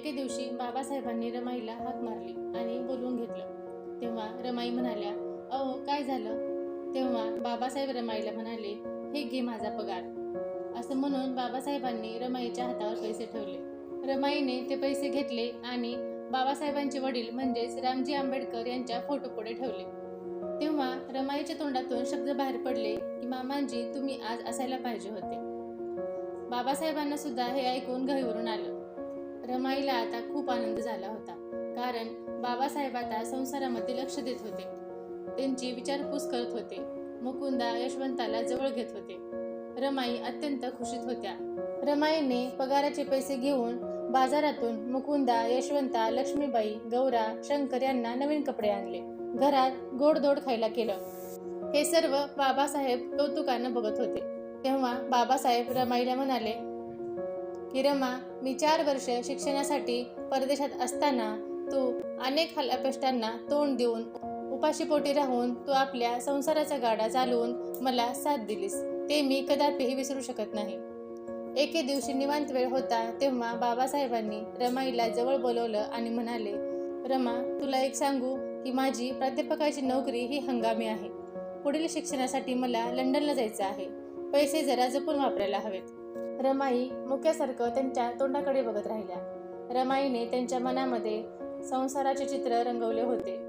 एके दिवशी बाबासाहेबांनी रमाईला हाक मारली आणि बोलवून घेतलं. तेव्हा रमाई म्हणाल्या अहो काय झालं? तेव्हा बाबासाहेब रमाईला म्हणाले हे घे माझा पगार. असं म्हणून बाबासाहेबांनी रमाईच्या हातावर पैसे ठेवले. रमाईने ते पैसे घेतले आणि बाबासाहेबांचे वडील म्हणजेच रामजी आंबेडकर यांच्या फोटो पुढे ठेवले. तेव्हा रमाईच्या तोंडातून शब्द बाहेर पडले की मामांजी तुम्ही आज असायला पाहिजे होते. बाबासाहेबांना सुद्धा हे ऐकून घहीवरून आलं. रमाईला आता खूप आनंद झाला होता. कारण बाबासाहेब आता संसारामध्ये लक्ष देत होते. त्यांची विचारपूस करत होते. मुकुंदा यशवंताला जवळ घेत होते. रमाई अत्यंत खुशीत होत्या. रमाईने पगाराचे पैसे घेऊन बाजारातून मुकुंदा यशवंता लक्ष्मीबाई गौरा शंकर यांना नवीन कपडे आणले. घरात गोडधोड खायला केलं. हे सर्व बाबासाहेब कौतुकानं बघत होते. तेव्हा बाबासाहेब रमाईला म्हणाले की रमा मी चार वर्ष शिक्षणासाठी परदेशात असताना तू अनेक हल्लापेष्टांना तोंड देऊन उपाशीपोटी राहून तू आपल्या संसाराचा गाडा चालवून मला साथ दिलीस. ते मी कदापिही विसरू शकत नाही. एके दिवशी निवांत वेळ होता तेव्हा बाबासाहेबांनी रमाईला जवळ बोलवलं आणि म्हणाले रमा तुला एक सांगू की माझी प्राध्यापकाची नोकरी ही हंगामी आहे. पुढील शिक्षणासाठी मला लंडनला जायचं आहे. पैसे जरा जपून वापरायला हवेत. रमाई मुक्यासारखं त्यांच्या तोंडाकडे बघत राहिल्या. रमाईने त्यांच्या मनामध्ये संसाराचे चित्र रंगवले होते.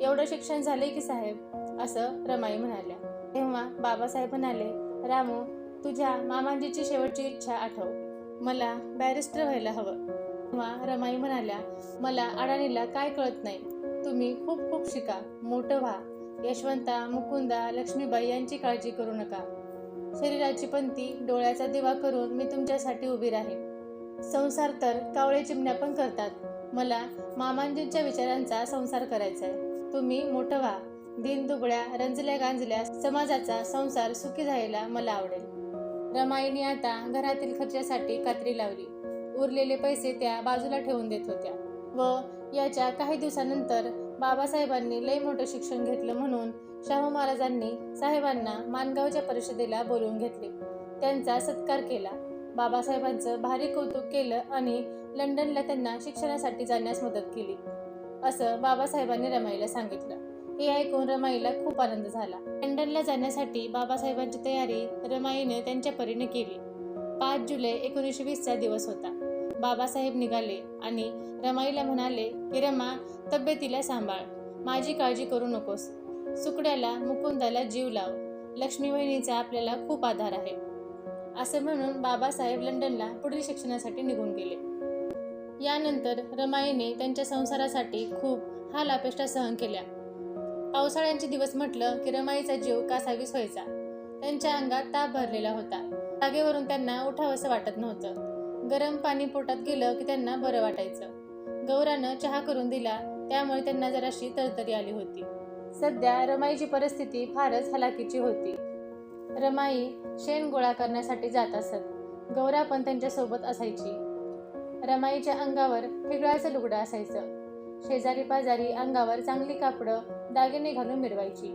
एवढं शिक्षण झाले की साहेब असं रमाई म्हणाल्या. तेव्हा बाबासाहेब म्हणाले रामू तुझ्या मामाजीची शेवटची इच्छा आठव. मला बॅरिस्टर व्हायला हवं. तेव्हा रमाई म्हणाल्या मला अडाणीला काय कळत नाही. तुम्ही खूप खूप शिका. मोठं व्हा. यशवंता मुकुंदा लक्ष्मीबाई यांची काळजी करू नका. शरीराची पंथी डोळ्याचा दिवा करून मी तुमच्यासाठी उभी राहे संसार तर कावळे चिमण्या पण करतात. मला मामांजींच्या विचारांचा संसार करायचा आहे तुम्ही मोठं व्हा. दिन दुबळ्या रंजल्या गांजल्या समाजाचा संसार सुखी जायला मला आवडेल. रमाईने आता घरातील खर्चासाठी कात्री लावली. उरलेले पैसे त्या बाजूला ठेवून देत होत्या. व याच्या काही दिवसानंतर बाबासाहेबांनी लय मोठं शिक्षण घेतलं म्हणून शाहू महाराजांनी साहेबांना मानगावच्या परिषदेला बोलवून घेतले. त्यांचा सत्कार केला. बाबासाहेबांचं भारी कौतुक केलं आणि लंडनला त्यांना शिक्षणासाठी जाण्यास मदत केली. असं बाबासाहेबांनी रमाईला सांगितलं. हे ऐकून रमाईला खूप आनंद झाला. लंडनला जाण्यासाठी बाबासाहेबांची तयारी रमाईने त्यांच्या परीने केली. पाच जुलै एकोणीसशे वीसचा दिवस होता. बाबासाहेब निघाले आणि रमाईला म्हणाले की रमा तब्येतीला सांभाळ. माझी काळजी करू नकोस. सुकड्याला मुकुंदाला जीव लाव. लक्ष्मी वहिनीचा आपल्याला खूप आधार आहे. असं म्हणून बाबासाहेब लंडनला पुढील शिक्षणासाठी निघून गेले. यानंतर रमाईने त्यांच्या संसारासाठी खूप हाल अपेष्टा सहन केल्या. पावसाळ्यांचे दिवस म्हटलं की रमाईचा जीव कासावीस व्हायचा. त्यांच्या अंगात ताप भरलेला होता. जागेवरून त्यांना उठावंसं वाटत नव्हतं. गरम पाणी पोटात गेलं की त्यांना बरं वाटायचं. गौरानं चहा करून दिला त्यामुळे त्यांना जराशी तरतरी आली होती. सध्या रमाईची परिस्थिती फारच हलाखीची होती. रमाई शेण गोळा करण्यासाठी जात असत. गौरा पण त्यांच्यासोबत असायची. रमाईच्या अंगावर ठिगळाचं लुगडं असायचं. शेजारी पाजारी अंगावर चांगली कापडं दागिने घालून मिरवायची.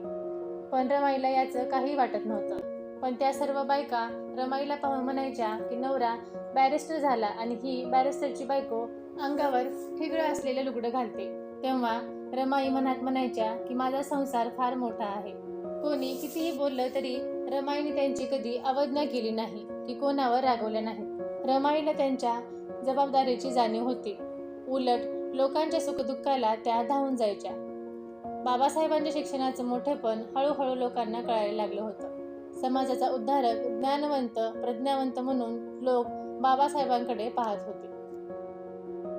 पण रमाईला याचं काही वाटत नव्हतं. पण त्या सर्व बायका रमाईला पाहून म्हणायच्या की नवरा बॅरिस्टर झाला आणि ही बॅरिस्टरची बायको अंगावर ठिगळं असलेलं लुगडं घालते. तेव्हा रमाई मनात म्हणायच्या की माझा संसार फार मोठा आहे. कोणी कितीही बोललं तरी रमाईने त्यांची कधी अवज्ञा केली नाही की कोणावर रागवल्या नाही. रमाईला त्यांच्या जबाबदारीची जाणीव होती. उलट लोकांच्या सुखदुःखाला त्या धावून जायच्या. बाबासाहेबांच्या शिक्षणाचं मोठेपण हळूहळू लोकांना कळायला लागलं होतं. समाजाचा उद्धारक ज्ञानवंत प्रज्ञावंत म्हणून लोक बाबासाहेबांकडे पाहत होते.